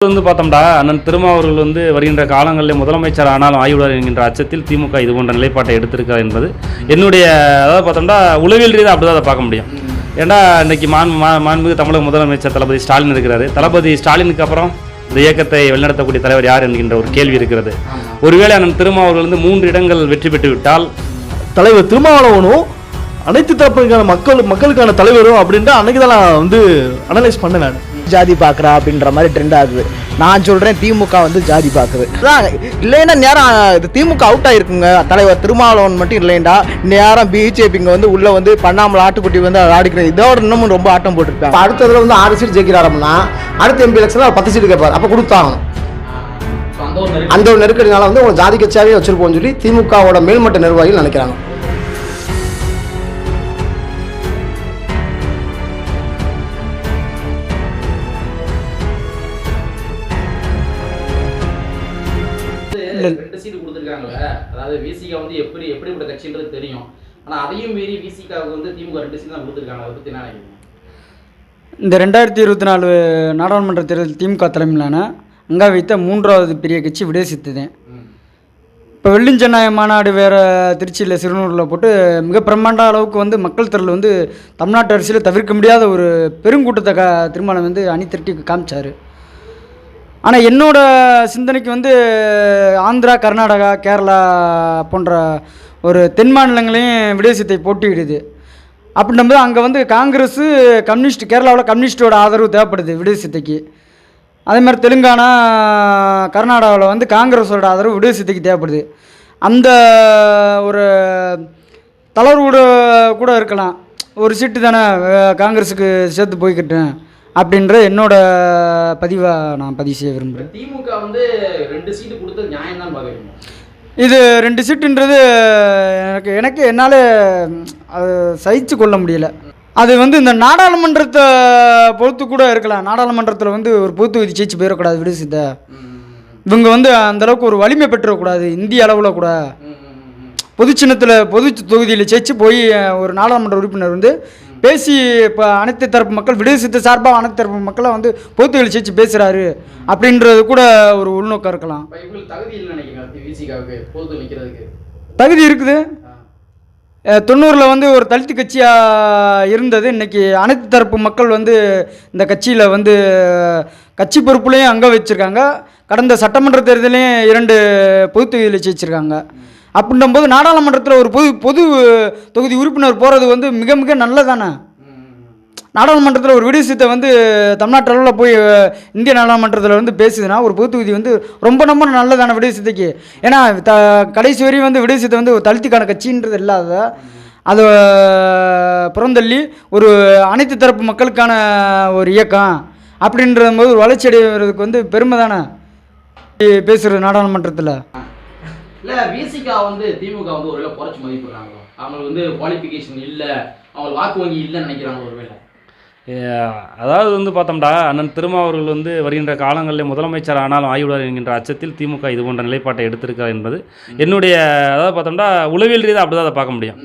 வந்து பார்த்தோம்டா அண்ணன் திருமாவர்கள் வந்து வருகின்ற காலங்களில் முதலமைச்சர் ஆனாலும் ஆய்வாளர் என்கின்ற அச்சத்தில் திமுக இது போன்ற நிலைப்பாட்டை எடுத்திருக்கார் என்பது என்னுடைய அதாவது பார்த்தோம்னா உளவியல் ரீதியாக அப்படி தான் அதை பார்க்க முடியும். ஏன்னா இன்னைக்கு மான் மா- மாண்புமிகு தமிழக முதலமைச்சர் தளபதி ஸ்டாலின் இருக்கிறாரு. தளபதி ஸ்டாலினுக்கு அப்புறம் இந்த இயக்கத்தை வழிநடத்தக்கூடிய தலைவர் யார் என்கின்ற ஒரு கேள்வி இருக்கிறது. ஒருவேளை அண்ணன் திருமாவர்கள் வந்து மூன்று இடங்கள் வெற்றி பெற்று விட்டால் தலைவர் திருமாவளவனும் அனைத்து தரப்புக்கான மக்கள் மக்களுக்கான தலைவரும் அப்படின்ட்டு அன்னைக்கு தான் நான் வந்து அனலைஸ் பண்ணேன் நான். ஜாதி பார்க்குறா அப்படின்ற மாதிரி ட்ரெண்ட் ஆகுது. நான் சொல்கிறேன் திமுக வந்து ஜாதி பார்க்குது அதான் இல்லைன்னா நேரம் இது திமுக அவுட் ஆயிருக்குங்க. தலைவர் திருமாவளவன் மட்டும் இல்லைண்டா. நேரம் பிஜேபிங்க வந்து உள்ளே வந்து பண்ணாமல் ஆட்டுக்குட்டி வந்து ஆடிக்கிறது இதோட இன்னமும் ரொம்ப ஆட்டம் போட்டிருக்காங்க. இப்போ அடுத்த தடவை வந்து ஆறு சீட் ஜெயிக்கிறாருன்னா அடுத்த எம்பி எலெக்ஷனில் பத்து சீட்டு கேட்பார். அப்போ கொடுத்தாகணும். அந்த ஒரு நெருக்கடினால வந்து உங்களை ஜாதி கட்சியாகவே வச்சிருப்போம்னு சொல்லி திமுகவோட மேல்மட்ட நிர்வாகிகள் நினைக்கிறாங்க. கொடுத்துருக்காங்கல்ல அதாவது விசிகா வந்து எப்படி எப்படிப்பட்ட கட்சின்றது தெரியும். ஆனா அதையும் மீறி விசிகாவுக்கு வந்து திமுக ரெண்டு சீட் தான் கொடுத்துருக்காங்க. அதை பத்தி என்ன இந்த ரெண்டாயிரத்தி இருபத்தி நாலு நாடாளுமன்ற தேர்தல் திமுக தலைமையிலான அங்கே வைத்த மூன்றாவது பெரிய கட்சி விடேசித்ததேன் இப்போ வெள்ளிஞ்சென்னாய மாநாடு வேறு திருச்சியில் சிறுநூரில் போட்டு மிக பிரம்மாண்ட அளவுக்கு வந்து மக்கள் திரள் வந்து தமிழ்நாட்டு அரசியலில் தவிர்க்க முடியாத ஒரு பெருங்கூட்டத்தை க திருமணம் வந்து அணி திரட்டி காமிச்சார். ஆனால் என்னோட சிந்தனைக்கு வந்து ஆந்திரா கர்நாடகா கேரளா போன்ற ஒரு தென் மாநிலங்களையும் விடேசத்தை போட்டியிடுது. அப்படின்னும்போது அங்கே வந்து காங்கிரஸு கம்யூனிஸ்ட் கேரளாவில் கம்யூனிஸ்டோட ஆதரவு தேவைப்படுது விடேசத்தைக்கு அதே மாதிரி தெலுங்கானா கர்நாடகாவில் வந்து காங்கிரஸோட ஆதரவு விடுதலை தேவைப்படுது. அந்த ஒரு தளர்வோட கூட இருக்கலாம். ஒரு சீட்டு தானே காங்கிரஸுக்கு சேர்த்து போய்க்கிட்டேன் அப்படின்ற என்னோட பதிவை நான் பதிவு செய்ய விரும்புகிறேன். திமுக வந்து ரெண்டு சீட்டு கொடுத்தது நியாயம் தான் இது ரெண்டு சீட்டுன்றது எனக்கு எனக்கு என்னால் அது சகிச்சு கொள்ள முடியல. அது வந்து இந்த நாடாளுமன்றத்தை பொறுத்து கூட இருக்கலாம். நாடாளுமன்றத்தில் வந்து ஒரு பொது தொகுதி ஜெயிச்சு போயிடக்கூடாது விடுசித்த இவங்க வந்து அந்த அளவுக்கு ஒரு வலிமை பெற்றுறக்கூடாது இந்திய அளவில் கூட. பொது சின்னத்தில் பொது தொகுதியில் ஜெயிச்சு போய் ஒரு நாடாளுமன்ற உறுப்பினர் வந்து பேசி இப்போ அனைத்து தரப்பு மக்கள் விடுதலை சார்பாக அனைத்து தரப்பு மக்களை வந்து பொது தொகுதியில் ஜெயிச்சு பேசுகிறாரு அப்படின்றது கூட ஒரு உள்நோக்கம் இருக்கலாம். தகுதி இருக்குது. தொண்ணூறில் வந்து ஒரு தலித்து கட்சியாக இருந்தது. இன்னைக்கு அனைத்து தரப்பு மக்கள் வந்து இந்த கட்சியில் வந்து கட்சி பொறுப்புலையும் அங்கே வச்சுருக்காங்க. கடந்த சட்டமன்ற தேர்தலையும் இரண்டு பொது தொகுதியில் ஜெயிச்சிருக்காங்க. அப்படின்னும்போது நாடாளுமன்றத்தில் ஒரு பொது பொது தொகுதி உறுப்பினர் போகிறது வந்து மிக மிக நல்லதானே? நாடாளுமன்றத்தில் ஒரு விடுசத்தை வந்து தமிழ்நாட்டு அளவில் போய் இந்திய நாடாளுமன்றத்தில் வந்து பேசுதுன்னா ஒரு பொது தொகுதி வந்து ரொம்ப ரொம்ப நல்லதான விடுசத்தைக்கு ஏன்னா த கடைசி வரையும் வந்து விடுசத்தை வந்து ஒரு தலித்துக்கான கட்சின்றது இல்லாத அதை புறந்தள்ளி ஒரு அனைத்து தரப்பு மக்களுக்கான ஒரு இயக்கம் அப்படின்றது போது ஒரு வளர்ச்சி அடைவதற்கு வந்து பெருமை தானே பேசுகிறது நாடாளுமன்றத்தில். இல்ல விசிகா வந்து திமுக வந்து ஒருவேளை குறைச்சு மதிப்பிடுறாங்களோ அவங்களுக்கு வந்து குவாலிஃபிகேஷன் இல்ல அவங்க வாக்கு வங்கி இல்லைன்னு நினைக்கிறாங்க ஒருவேளை அதாவது வந்து பார்த்தோம்டா அண்ணன் திருமாவர்கள் வந்து வருகின்ற காலங்களில் முதலமைச்சர் ஆனாலும் ஆய்வுடன் என்கின்ற அச்சத்தில் திமுக இது போன்ற நிலைப்பாட்டை எடுத்திருக்கார் என்பது என்னுடைய அதாவது பார்த்தோம்னா உளவியல் ரீதியாக அப்படி தான் அதை பார்க்க முடியும்.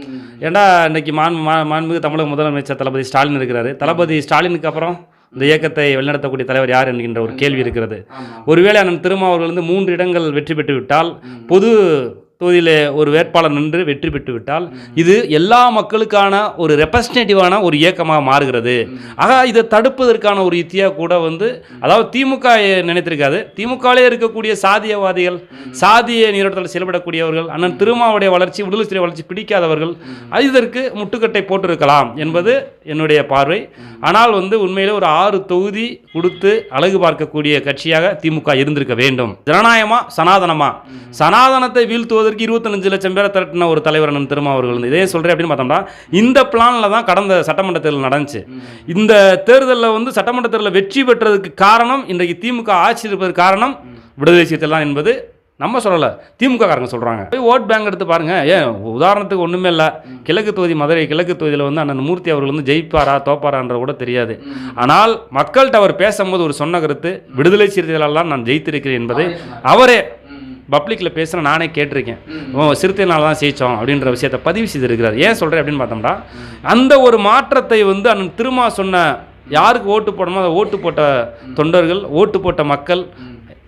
ஏன்னா இன்னைக்கு மான் மா மாண்புமிகு தமிழக முதலமைச்சர் தளபதி ஸ்டாலின் இருக்கிறாரு. தளபதி ஸ்டாலினுக்கு அப்புறம் இந்த இயக்கத்தை வழிநடத்தக்கூடிய தலைவர் யார் என்கின்ற ஒரு கேள்வி இருக்கிறது. ஒருவேளை அண்ணன் திருமாவர்கள் வந்து மூன்று இடங்கள் வெற்றி பெற்று விட்டால் பொது தொகுதியில் ஒரு வேட்பாளர் நின்று வெற்றி பெற்று விட்டால் இது எல்லா மக்களுக்கான ஒரு ரெப்ரஸன்டேட்டிவான ஒரு இயக்கமாக மாறுகிறது. ஆக இதை தடுப்பதற்கான ஒரு யுத்தியாக கூட வந்து அதாவது திமுக நினைத்திருக்காது. திமுகவிலே இருக்கக்கூடிய சாதியவாதிகள் சாதிய நீரோட்டத்தில் செயல்படக்கூடியவர்கள் அண்ணன் திருமாவுடைய வளர்ச்சி விடுதலை சிறை வளர்ச்சி பிடிக்காதவர்கள் இதற்கு முட்டுக்கட்டை போட்டிருக்கலாம் என்பது என்னுடைய பார்வை. ஆனால் வந்து உண்மையிலே ஒரு ஆறு தொகுதி கொடுத்து அழகு பார்க்கக்கூடிய கட்சியாக திமுக இருந்திருக்க வேண்டும். ஜனநாயகமா சனாதனமா? சனாதனத்தை வீழ்த்துவதற்கு இருபத்தஞ்சு லட்சம் பேரை திரட்டின ஒரு தலைவர் அண்ணன் திருமாவர்கள் வந்து இதே சொல்கிறேன் அப்படின்னு பார்த்தோம்னா இந்த பிளானில் தான் கடந்த சட்டமன்ற தேர்தல் நடந்துச்சு. இந்த தேர்தலில் வந்து சட்டமன்ற தேர்தலில் வெற்றி பெற்றதுக்கு காரணம் இன்றைக்கு திமுக ஆட்சி இருப்பதற்கு காரணம் விடுதலை சிறுத்தைகள் என்பது நம்ம சொல்லலை. திமுக காரங்க சொல்கிறாங்க போய் ஓட் பேங்க் எடுத்து பாருங்க. ஏன்? உதாரணத்துக்கு ஒன்றுமே இல்லை. கிழக்கு தொகுதி மதுரை கிழக்கு தொகுதியில் வந்து அண்ணன் மூர்த்தி அவர்கள் வந்து ஜெயிப்பாரா தோப்பாரான்ற கூட தெரியாது. ஆனால் மக்கள்கிட்ட அவர் பேசும்போது ஒரு சொன்ன கருத்து விடுதலை சிறுத்தைகளெல்லாம் நான் ஜெயித்திருக்கிறேன் என்பதை அவரே பப்ளிக்கில் பேசுகிற நானே கேட்டிருக்கேன். ஓ சிறுத்தைனால தான் ஜெயிச்சோம் அப்படின்ற விஷயத்தை பதிவு செய்திருக்கிறார். ஏன் சொல்கிறேன் அப்படின்னு பார்த்தோம்னா அந்த ஒரு மாற்றத்தை வந்து அண்ணன் திருமா சொன்ன யாருக்கு ஓட்டு போடணுமோ அதை ஓட்டு போட்ட தொண்டர்கள் ஓட்டு போட்ட மக்கள்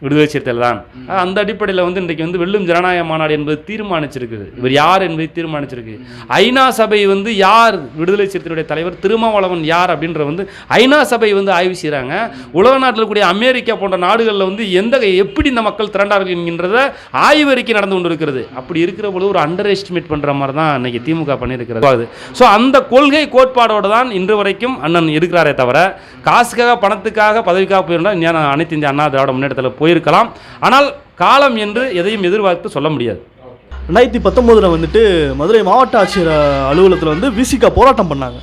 விடுதலை சிறுத்தைகள் தான் அந்த அடிப்படையில் வந்து இன்றைக்கு வந்து வெல்லும் ஜனநாயக மாநாடு என்பது தீர்மானிச்சிருக்குது. இவர் யார் என்பதை தீர்மானிச்சிருக்கு. ஐநா சபை வந்து யார் விடுதலை சிறுத்தைகளுடைய தலைவர் திருமாவளவன் யார் அப்படின்ற வந்து ஐநா சபை வந்து ஆய்வு செய்கிறாங்க உலக நாட்டில் இருக்கக்கூடிய அமெரிக்கா போன்ற நாடுகளில் வந்து எந்த எப்படி இந்த மக்கள் திரண்டார்கள் என்கின்றத ஆய்வறிக்கை நடந்து கொண்டு இருக்கிறது அப்படி இருக்கிற பொழுது ஒரு அண்டர் எஸ்டிமேட் பண்ணுற மாதிரி தான் இன்னைக்கு திமுக பண்ணியிருக்கிறது. ஸோ அந்த கொள்கை கோட்பாடோடு தான் இன்று வரைக்கும் அண்ணன் இருக்கிறாரே தவிர காசுக்காக பணத்துக்காக பதவிக்காக போயிருந்தால் அனைத்து இந்திய அண்ணா திராவிட முன்னேற்றத்தில் போயிருக்கலாம். ஆனால் காலம் என்று எதையும் எதிர்பார்த்து சொல்ல முடியாது. ரெண்டாயிரத்தி பத்தொம்போதில் வந்துட்டு மதுரை மாவட்ட ஆட்சியர் அலுவலகத்தில் வந்து விசிகா போராட்டம் பண்ணாங்க.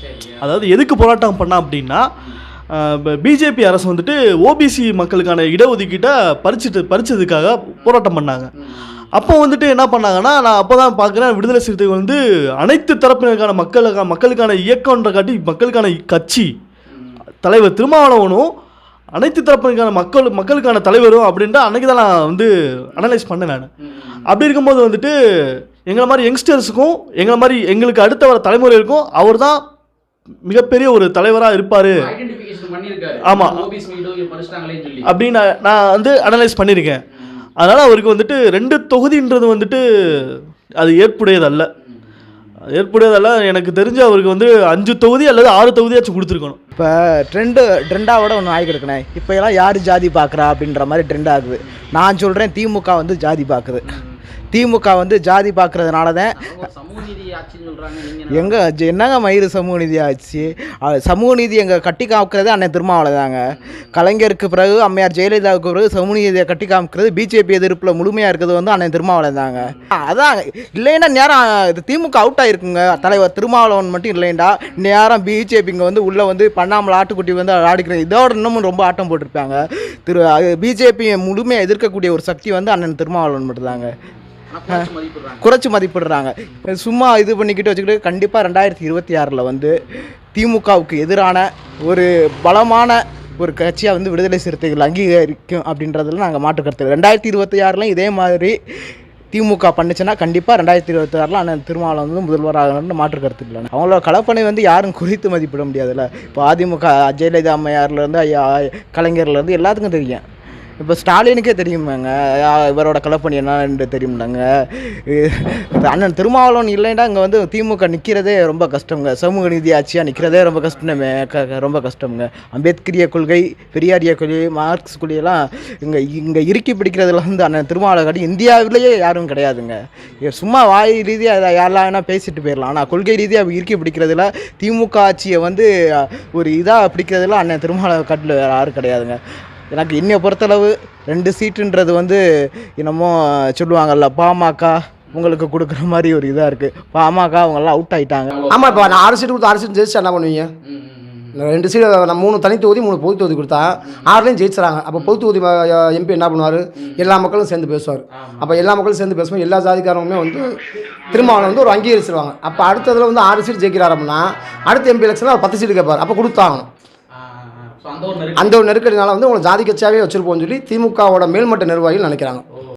அதாவது எதுக்கு போராட்டம் பண்ணா அப்படின்னா பிஜேபி அரசு வந்துட்டு ஓபிசி மக்களுக்கான இடஒதுக்கீட்டை பறிச்சுட்டு பறிச்சதுக்காக போராட்டம் பண்ணாங்க. அப்போ வந்துட்டு என்ன பண்ணாங்கன்னா நான் அப்போ தான் பார்க்குறேன் விடுதலை சிறுத்தைகள் வந்து அனைத்து தரப்பினருக்கான மக்களுக்கான மக்களுக்கான இயக்கம்ன்ற காட்டி மக்களுக்கான கட்சி தலைவர் திருமாவளவனும் அனைத்து தரப்பினருக்கான மக்கள் மக்களுக்கான தலைவரும் அப்படின்ட்டு அன்னைக்கு தான் நான் வந்து அனலைஸ் பண்ணேன் நான். அப்படி இருக்கும்போது வந்துட்டு எங்களை மாதிரி யங்ஸ்டர்ஸுக்கும் எங்களை மாதிரி எங்களுக்கு அடுத்த வர தலைமுறைகளுக்கும் அவர் தான் மிகப்பெரிய ஒரு தலைவராக இருப்பார். ஐடென்டிஃபிகேஷன் பண்ணியிருக்காரு. ஆமா. ஓபிசி மீடியோ பறிச்சிட்டாங்களேன்னு சொல்லி. அப்படின்னு நான் நான் வந்து அனலைஸ் பண்ணியிருக்கேன். அதனால் அவருக்கு வந்துட்டு ரெண்டு தொகுதின்றது வந்துட்டு அது ஏற்புடையதல்ல. ஏற்புடையதெல்லாம் எனக்கு தெரிஞ்சு அவருக்கு வந்து அஞ்சு தொகுதி அல்லது ஆறு தொகுதியாச்சும் கொடுத்துருக்கணும். இப்போ ட்ரெண்டு ட்ரெண்டாவோட ஒன்று ஆகி இப்போ எல்லாம் யார் ஜாதி பார்க்குறா அப்படின்ற மாதிரி ட்ரெண்ட் ஆகுது. நான் சொல்கிறேன் திமுக வந்து ஜாதி பார்க்குது திமுக வந்து ஜாதி பார்க்குறதுனால தான் எங்க ஜ- என்னங்க மயிறு சமூக நீதி ஆச்சு? சமூக நீதி எங்க கட்டி காமிக்கிறது அண்ணன் திருமாவளவன் தாங்க கலைஞருக்கு பிறகு அம்மையார் ஜெயலலிதாவுக்கு பிறகு சமூக நீதியை கட்டி காமிக்கிறது பிஜேபி எதிர்ப்பில் முழுமையாக இருக்கிறது வந்து அண்ணன் திருமாவளவன் தாங்க அதான் இல்லைன்னா நேரம் இது திமுக அவுட் ஆயிருக்குங்க. தலைவர் திருமாவளவன் மட்டும் இல்லைண்டா நேரம் பிஜேபி இங்கே வந்து உள்ளே வந்து பண்ணாமல் ஆட்டுக்குட்டி வந்து ஆடிக்கிறது இதோட இன்னமும் ரொம்ப ஆட்டம் போட்டிருப்பாங்க. திரு பிஜேபி முழுமையாக எதிர்க்கக்கூடிய ஒரு சக்தி வந்து அண்ணன் திருமாவளவன் மட்டும்தாங்க. குறைச்சு மதிப்பிடுறாங்க. சும்மா இது பண்ணிக்கிட்டு வச்சுக்கிட்டு கண்டிப்பாக ரெண்டாயிரத்தி இருபத்தி ஆறில் வந்து திமுகவுக்கு எதிரான ஒரு பலமான ஒரு கட்சியாக வந்து விடுதலை சிறுத்தைகள் அங்கீகரிக்கும் அப்படின்றதுல நாங்கள் மாற்று கருத்து ரெண்டாயிரத்தி இருபத்தி ஆறுலையும் இதே மாதிரி திமுக பண்ணுச்சுன்னா கண்டிப்பாக ரெண்டாயிரத்தி இருபத்தி ஆறில் அண்ணன் திருமாவளவன் வந்து முதல்வராகணும்னு மாற்று கருத்து இல்லை. அவங்களோட கலப்பணி வந்து யாரும் குறித்து மதிப்பிட முடியாதுல்ல. இப்போ அதிமுக ஜெயலலிதா அம்மையார்லேருந்து ஐயா கலைஞர்லேருந்து எல்லாத்துக்கும் தெரியும். இப்போ ஸ்டாலினுக்கே தெரியுமாங்க? இவரோட கலப்பணி என்னன்னு தெரியும்லங்க. அண்ணன் திருமாவளவன் இல்லைன்னா இங்கே வந்து திமுக நிற்கிறதே ரொம்ப கஷ்டங்க. சமூக நீதி ஆட்சியாக நிற்கிறதே ரொம்ப கஷ்டமே க ரொம்ப கஷ்டம்ங்க. அம்பேத்கரிய கொள்கை பெரியாரிய கொள்கை மார்க்ஸ் கொள்கையெல்லாம் இங்கே இங்கே இறுக்கி பிடிக்கிறதுல வந்து அண்ணன் திருமாவளவன் இந்தியாவிலேயே யாரும் கிடையாதுங்க. சும்மா வாய் ரீதியாக யாரெல்லாம் வேணால் பேசிட்டு போயிடலாம் ஆனால் கொள்கை ரீதியாக இறுக்கி பிடிக்கிறதுல திமுக ஆட்சியை வந்து ஒரு இதாக பிடிக்கிறதுல அண்ணன் திருமாவளவன் காட்டில் வேறு யாரும் கிடையாதுங்க. எனக்கு இன்னைய பொறுத்தளவு ரெண்டு சீட்டுன்றது வந்து என்னமோ சொல்லுவாங்கல்ல பாமக உங்களுக்கு கொடுக்குற மாதிரி ஒரு இதாக இருக்குது பாமக அவங்கெல்லாம் அவுட் ஆயிட்டாங்க. ஆமாம் இப்போ நான் ஆறு சீட்டு கொடுத்து ஆறு சீட்டு ஜெயிச்சா என்ன பண்ணுவீங்க? ரெண்டு சீட்டு நான் மூணு தனி தொகுதி மூணு பொது தொகுதி கொடுத்தா ஆறுலையும் ஜெயிச்சிடறாங்க. அப்போ பொது தொகுதி எம்பி என்ன பண்ணுவார்? எல்லா மக்களும் சேர்ந்து பேசுவார். அப்போ எல்லா மக்களும் சேர்ந்து பேசும்போது எல்லா ஜாதிக்காரங்களுமே வந்து திருமாவளவன் வந்து ஒரு அங்கீகரிச்சிருவாங்க. அப்போ அடுத்ததுல வந்து ஆறு சீட்டு ஜெயிக்கிறார் அப்படின்னா அடுத்த எம்பி எலெக்ஷனில் அவர் பத்து சீட்டு கேட்பார். அப்போ கொடுத்தாகணும் ஸோ அந்த ஒரு நெருக்கடி அந்த ஒரு நெருக்கடினால வந்து உங்களை ஜாதி கட்சியாகவே வச்சிருப்போம்னு சொல்லி திமுகவோட மேல்மட்ட நிர்வாகிகள் நினைக்கிறாங்க.